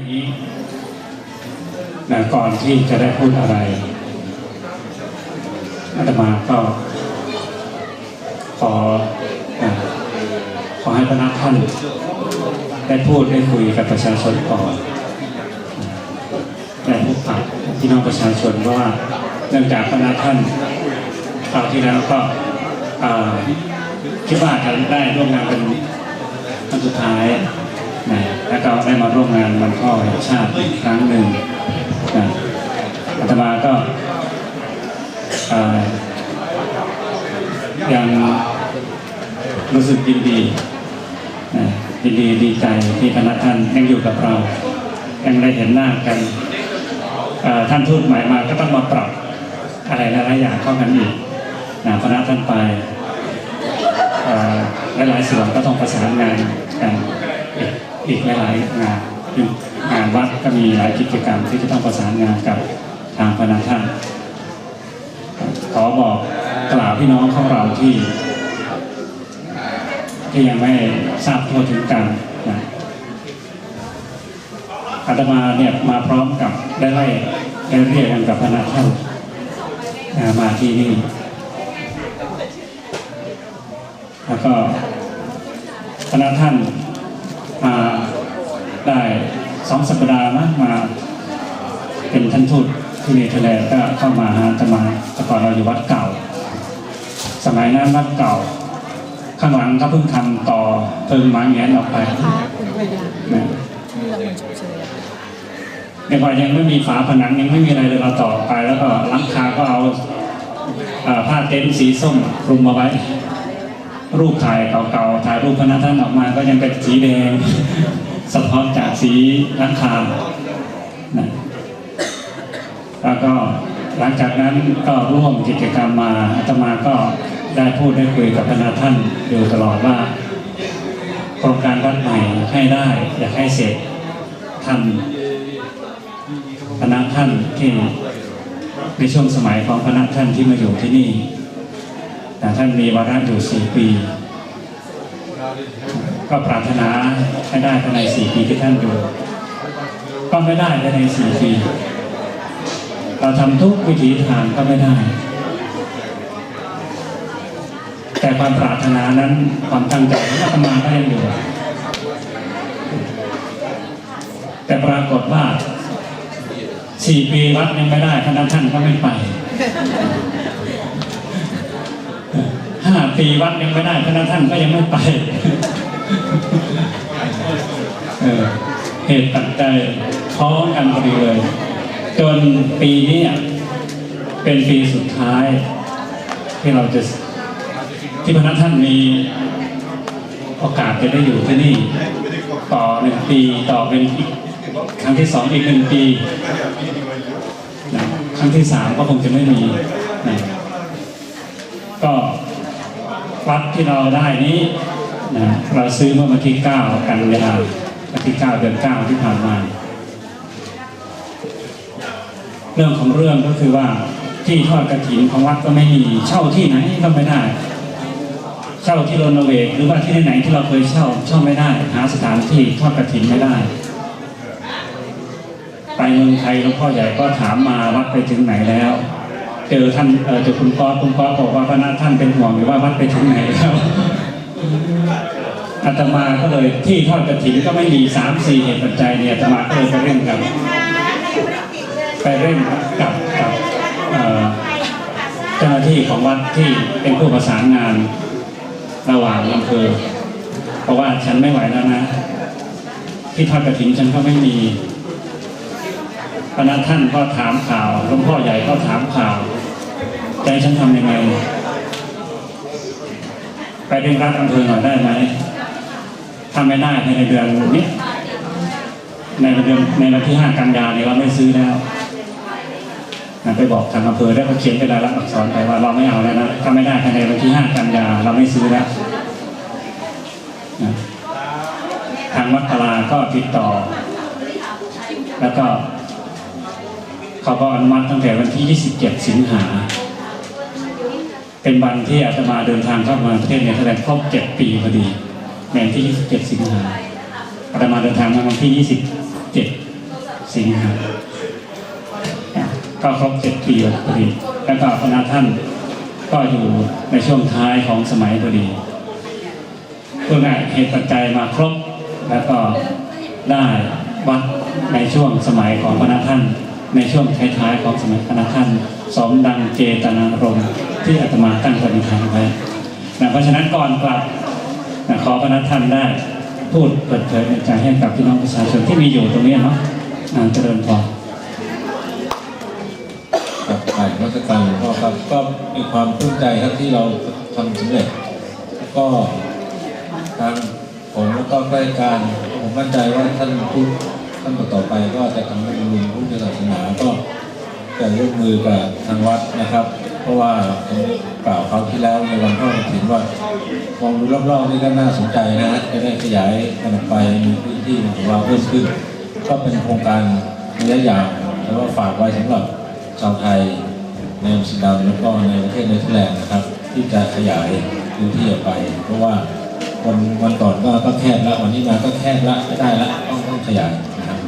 นี้นะก่อนที่จะได้พูดอะไรอาตมาก็ขออ่าขอให้พระนักท่านได้พูดได้คุยกับประชาชนก่อนได้พบปะพี่น้องประชาชนว่าเนื่องจากพระนักท่านคราวที่แล้วก็คิดว่าจะได้ร่วมงานเป็นครั้งสุดท้ายนะ แล้วก็ได้มาร่วมงานวันพ่อแห่งชาติอีกครั้งหนึ่งนะอาตมาก็ยังรู้สึกยินดีนะยินดีดีใจที่คณะท่านยังอยู่กับเรา ยังได้เห็นหน้ากันท่านทูตหม่มาก็ต้องมาปรับอะไรหลายๆอย่างเข้ากันอีกนะคณะท่านไปหลายๆส่วนก็ต้องประสานงานกัน อีกหลายๆงานงานวัดก็มีหลายกิจกรรมที่จะต้องประสานงานกับทางพนักท่านขอบอกกล่าวพี่น้องของเราที่ ที่ยังไม่ทราบทั่วถึงกันนะอาตมาเนี่ยมาพร้อมกับได้ไล่ได้เรียกกันกับพนักท่านนะมาที่นี่ แล้วก็คณะท่าน สองสัปดาห์นะมา เป็นท่านทูตที่เนเธอร์แลนด์ก็เข้ามาหาอาตมาแต่ก่อนเราอยู่วัดเก่า สมัยนั้นวัดเก่า ข้างหลังก็เพิ่งทำต่อเพิ่งมาแงนออกไปค่ะคุณพยานะที่เรามันฉุกเฉินอในก่อนยังไม่มีฝาผนังยังไม่มีอะไรเลยเราต่อไป แล้วก็หลังคาก็เอาเอ่อผ้าเต็นท์สีส้มคลุมมาไว้ รูปถ่ายเก่าๆถ่ายรูปพระนักท่านออกมาก็ยังเป็นสีแดง สะท้อนจากสีหลังคานะแล้วก็หลังจากนั้นก็ร่วมกิจกรรมมาอาตมาก็ได้พูดได้คุยกับพระนักท่านอยู่ตลอดว่าโครงการวัดใหม่ให้ได้อยากให้เสร็จทันพนักท่านที่ในช่วงสมัยของพนักท่านที่มาอยู่ที่นี่แต่ท่านมีวาระอยู่สี่ปี ก็ปรารถนาให้ได้ภายในสี่ปีที่ท่านอยู่ก็ไม่ได้ภายในสี่ปี เราทำทุกวิถีทางก็ไม่ได้ แต่ความปรารถนานั้นความตั้งใจของอาตมาก็ยังอยู่ แต่ปรากฏว่าสี่ปีวัดยังไม่ได้ท่านท่านก็ไม่ไปห้าปีวัดยังไม่ได้พระท่านก็ยังไม่ไป เหตุปัจจัยท้องกันพอดีเลย จนปีนี้เป็นปีสุดท้าย ที่เราจะที่พระท่านมีโอกาสจะได้อยู่ที่นี่ ต่อหนึ่งปีต่อเป็นอีกครั้งที่สองอีกหนึ่งปีนะครั้งที่สามก็คงจะไม่มีนะก็วัดที่เราได้นี้ นะเราซื้อเมื่อวันที่ 9 กันยาวันที่ 9 เดือน 9 ที่ผ่านมา เรื่องของเรื่องก็คือว่าที่ทอดกระถินของวัดก็ไม่มีเช่าที่ไหนก็ไม่ได้ เช่าที่โรนเวกหรือว่าที่ไหนที่เราเคยเช่าเช่าไม่ได้ หาสถานที่ทอดกระถินไม่ได้ ไปเมืองไทยหลวงพ่อใหญ่ก็ถามมาวัดไปถึงไหนแล้ว เจอท่านเจอคุณป๊อคุณป๊อบอกว่าพระนาท่านเป็นห่วงอยู่ว่าวัดไปถึงไหนแล้ว อาตมาก็เลยที่ทอดกระถิ่นก็ไม่มีสามสี่เหตุปัจจัยเนี่ยอาตมาก็เลยไปเร่งกับไปเร่งกับกับเจ้าหน้าที่ของวัดที่เป็นผู้ประสานงานระหว่างอำเภอเพราะว่าฉันไม่ไหวแล้วนะ ที่ทอดกระถิ่นฉันก็ไม่มีพระนัท่านก็ถามข่าวหลวงพ่อใหญ่ก็ถามข่าวใจฉันทำยังไง ไปเร่งรัดอำเภอหน่อยได้ไหมทำไม่ได้ในเดือนนี้ในเดือนในวันที่ห้ากันยาเนี่ยเราไม่ซื้อแล้วนะไปบอกทางอำเภอแล้วก็เขียนเป็นลายลักษณ์อักษรไปว่าเราไม่เอาแล้วนะถ้าไม่ได้ภายในวันที่ห้ากันยาเราไม่ซื้อแล้วนะทางวัดตลาก็ติดต่อ แล้วก็เขาก็อนุมัติตั้งแต่วันที่ 27 สิงหา เป็นวันที่อาตมาเดินทางเข้ามาประเทศเนเธอร์แลนด์ครบ7ปีพอดีในวันที่27สิงหาอาตมาเดินทางมาวันที่7สิงหาก็ครบเจ็ดปีพอดีแล้วก็คณะท่านก็อยู่ในช่วงท้ายของสมัยพอดีเพื่อง่าเหตุปัจจัยมาครบแล้วก็ได้วัดในช่วงสมัยของคณะท่าน ในช่วงท้ายๆของสมัยคณะท่าน สมดังเจตนารมณ์ ที่อาตมาตั้งปณิธานไว้นะเพราะฉะนั้นก่อนกลับนะขอคณะท่านได้พูดเปิดเผยใจให้กับพี่น้องประชาชนที่มีอยู่ตรงนี้เนาะอ่าเจริญพรกับฝ่ายราชการหลวงพ่อครับก็มีความภูมิใจครับที่เราทำสำเร็จก็ทางผมแล้วก็ราชการผมมั่นใจว่าท่านผู้ท่านต่อไปก็จะทำให้บำรุงพุทธศาสนาก็จะร่วมมือกับทางวัดนะครับ เพราะว่าผมกล่าวคราวที่แล้วในวันทอดกฐินว่ามองดูรอบๆนี่ก็น่าสนใจนะฮะจะได้ขยายกันไปมีพื้นที่ของเราเพิ่มขึ้น ก็เป็นโครงการระยะยาวแต่ว่าฝากไว้สำหรับชาวไทยในอัมสเตอร์ดัมแล้วก็ในประเทศเนเธอร์แลนด์นะครับ ที่จะขยายพื้นที่ออกไป เพราะว่าวันวันก่อนก็ก็แคบแล้ววันนี้มาก็แคบละไม่ได้ละต้องต้องขยายนะครับ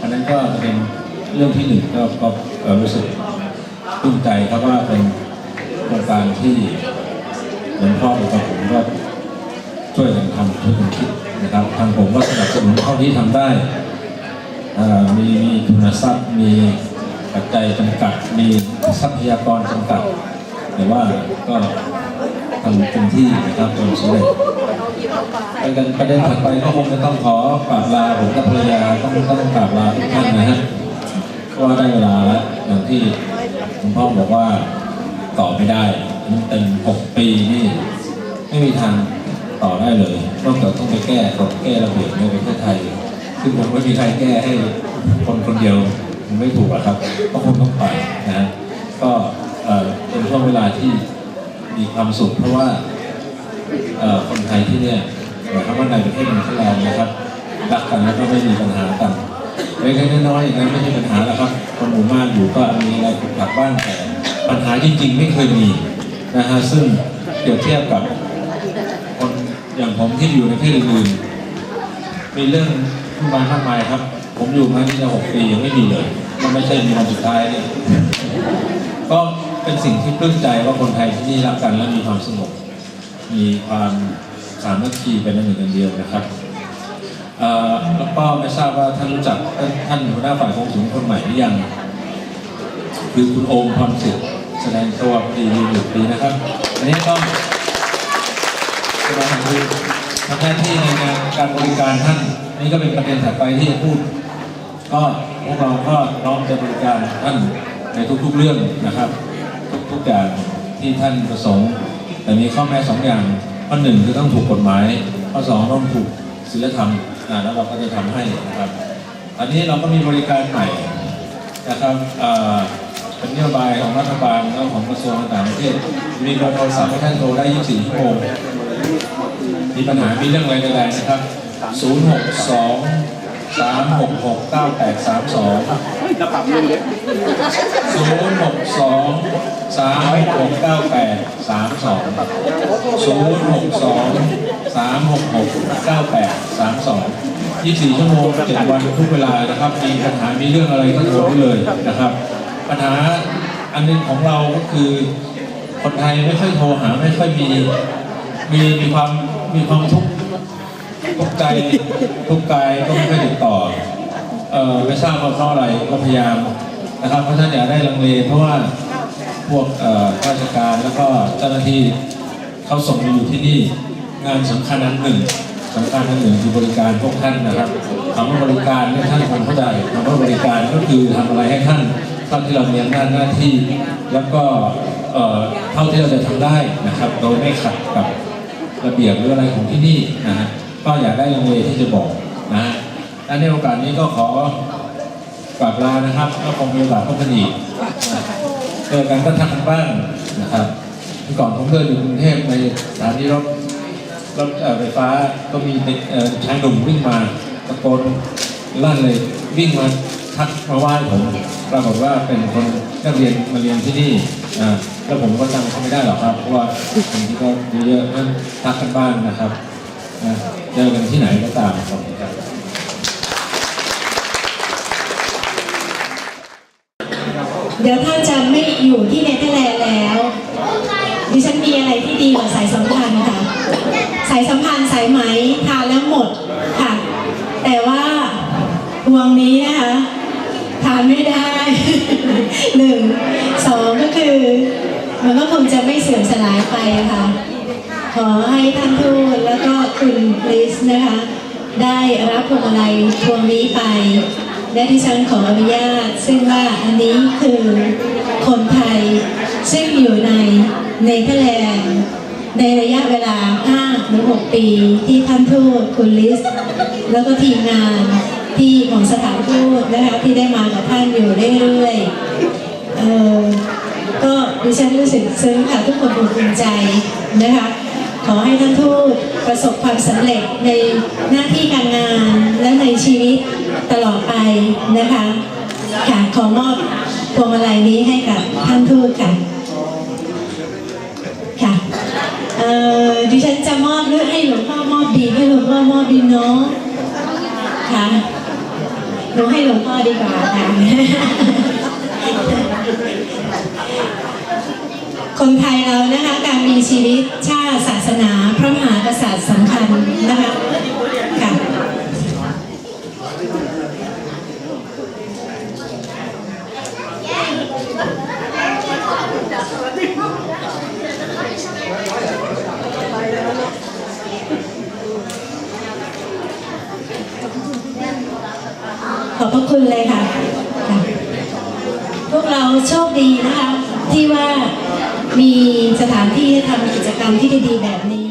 อันนั้นก็จะเป็นเรื่องที่หนึ่งก็ก็รู้สึกภูมิใจครับว่าเป็น โครงการที่หลวงพ่อกับผมก็ช่วยกันทำช่วยกันคิดนะครับทางผมก็สนับสนุนเท่าที่ทำได้อ่อมีมีทุนทรัพย์มีปัจจัยจำกัด มีทรัพยากรจำกัด แต่ว่าก็ทำเต็มที่นะครับจนสำเร็จประเด็นประเด็นถัดไปก็คงจะต้องขอกราบลาผมกับภรรยาต้องต้องกราบลาทุกท่านนะฮะเพราะว่าได้เวลาแล้วอย่างที่คุณพ่อบอกว่า ต่อไม่ได้มันเต็มหกปีนี่ไม่มีทางต่อได้เลย นอกจากต้องไปแก้กฎแก้ระเบียบในประเทศไทย ซึ่งผมไม่มีใครแก้ให้คนคนเดียวมันไม่ถูกอะครับ ก็คงต้องไปนะก็เป็นช่วงเวลาที่มีความสุขเพราะว่าคนไทยที่เนี่ยหมายความว่าในประเทศเนเธอร์แลนด์นะครับรักกันแล้วก็ไม่มีปัญหากันเล็กๆน้อยๆอย่างนั้นไม่ใช่ปัญหาแล้วครับคนหมู่มากอยู่ก็มีอะไรขุกขักบ้างแต่ ปัญหาจริงๆไม่เคยมีนะฮะซึ่งเปรียบเทียบกับคนอย่างผมที่อยู่ในประเทศอื่นๆมีเรื่องขึ้นมามากมายครับ ผมอยู่มาที่จะหกปียังไม่มีเลย มันไม่ใช่มีวันสุดท้ายเนี่ยก็เป็นสิ่งที่ปลื้มใจว่าคนไทยที่นี่รักกันและมีความสงบ มีความสามัคคีเป็นอันหนึ่งอันเดียวนะครับแล้วก็ไม่ทราบว่าท่านรู้จักท่านหัวหน้าฝ่ายกองสูงคนใหม่หรือยัง คือคุณโอมพรสิทธิ์ แสดงตัวดีมีดีนะครับอันนี้ก็แสดงคือทำหน้าที่ในงานการบริการท่านนี่ก็เป็นประเด็นถัดไปที่จะพูด ก็พวกเราก็น้อมจะบริการท่านในทุกๆเรื่องนะครับ ทุกๆอย่างที่ท่านประสงค์ แต่มีข้อแม้สองอย่างข้อหนึ่งคือต้องถูกกฎหมาย ข้อสองต้องถูกศีลธรรมอ่าแล้วเราก็จะทำให้นะครับ อันนี้เราก็มีบริการใหม่นะครับ เป็นนโยบายของรัฐบาลแล้วของกระทรวงต่างประเทศ มีเบอร์โทรศัพท์ให้ท่านโทรได้ 24ชั่วโมงมีปัญหา มีเรื่องอะไรใดๆนะครับ 062 366 9832จะปรับเรื่องเล็ก062 366 9832 062 366 9832 24 ชั่วโมง7วันทุกเวลานะครับ มีปัญหา มีเรื่องอะไรก็โทรได้เลยนะครับ ปัญหาอันหนึงของเราก็คือคนไทยไม่ค่อยโทรหาไม่ค่อยมีมีมีความมีความทุกข์ทุกข์ใจทุกข์กายก็ไม่ค่อยติดต่อเอ่อไม่ทราบว่าเพราะอะไรก็พยายามนะครับ เพราะฉะนั้นอย่าได้ลังเลเพราะว่าพวกเอ่อข้าราชการแล้วก็เจ้าหน้าที่เขาส่งมาอยู่ที่นี่งานสำคัญอันหนึ่งสำคัญอันหนึ่งคือบริการพวกท่านนะครับคำว่าบริการเนี่ยท่านคงเข้าใจคำว่าบริการก็คือทำอะไรให้ท่าน เท่าที่เรามีอำนาจหน้าที่ แล้วก็เอ่อเท่าที่เราจะทำได้นะครับ โดยไม่ขัดกับระเบียบหรืออะไรของที่นี่นะฮะก็อยากได้ลังเลที่จะบอกนะฮะและในโอกาสนี้ก็ขอกราบลานะครับก็คงมีโอกาสพบกันอีกเจอกันก็ทักกันบ้างนะครับก่อก่อนผมเดินอยู่กรุงเทพในสถานีรถรถไฟฟ้าก็มีเอ่อชายหนุ่มวิ่งมาตะโกนลั่นเลยวิ่งมาทักมาไหว้ผม ปรากฏว่าเป็นคนนักเรียนมาเรียนที่นี่อ่แล้วผมก็จำเขาไม่ได้หรอกครับ เพราะว่าคนที่เขาเยอะๆนั้นทักกันบ้านนะครับเจอกันที่ไหนก็ตามครับเดี๋ยวท่านจะไม่อยู่ที่เนเธอร์แลนด์แล้ว ดิฉันมีอะไรที่ดีกว่าสายสัมพันธ์คะสายสัมพันธ์สายไหมทานแล้วหมดค่ะ แต่ว่าดวงนี้นะคะ หนึ่งสองก็คือ มันก็คงจะไม่เสื่อมสลายไปค่ะ ขอให้ท่านทูตแล้วก็คุณลิสนะคะ ได้รับพวงมาลัยพวงนี้ไป และที่ฉันขออนุญาต ซึ่งว่าอันนี้คือคนไทย ซึ่งอยู่ในเนเธอร์แลนด์ในระยะเวลา 5 หรือ 6 ปีที่ท่านทูตคุณลิส แล้วก็ทีมงานที่ของสถานทูตนะคะที่ได้มากับท่านอยู่เรื่อยๆ ดิฉันรู้สึกซึ้งค่ะทุกคนอบอุ่นใจนะคะ ขอให้ท่านทูตประสบความสำเร็จในหน้าที่การงานและในชีวิตตลอดไปนะคะค่ะขอมอบพวงมาลัยนี้ให้กับท่านทูตค่ะค่ะเอ่อดิฉันจะมอบหรือให้หลวงพ่อมอบดีให้หลวงพ่อมอบดีเนาะค่ะหนูให้หลวงพ่อดีกว่าค่ะ คนไทยเรานะคะการมีชีวิตชาติศาสนา พระมหากษัตริย์สำคัญนะคะค่ะขอบพระคุณเลยค่ะค่ะพวกเราโชคดีนะคะ ที่ว่า มีสถานที่ทำกิจกรรมที่ดีๆแบบนี้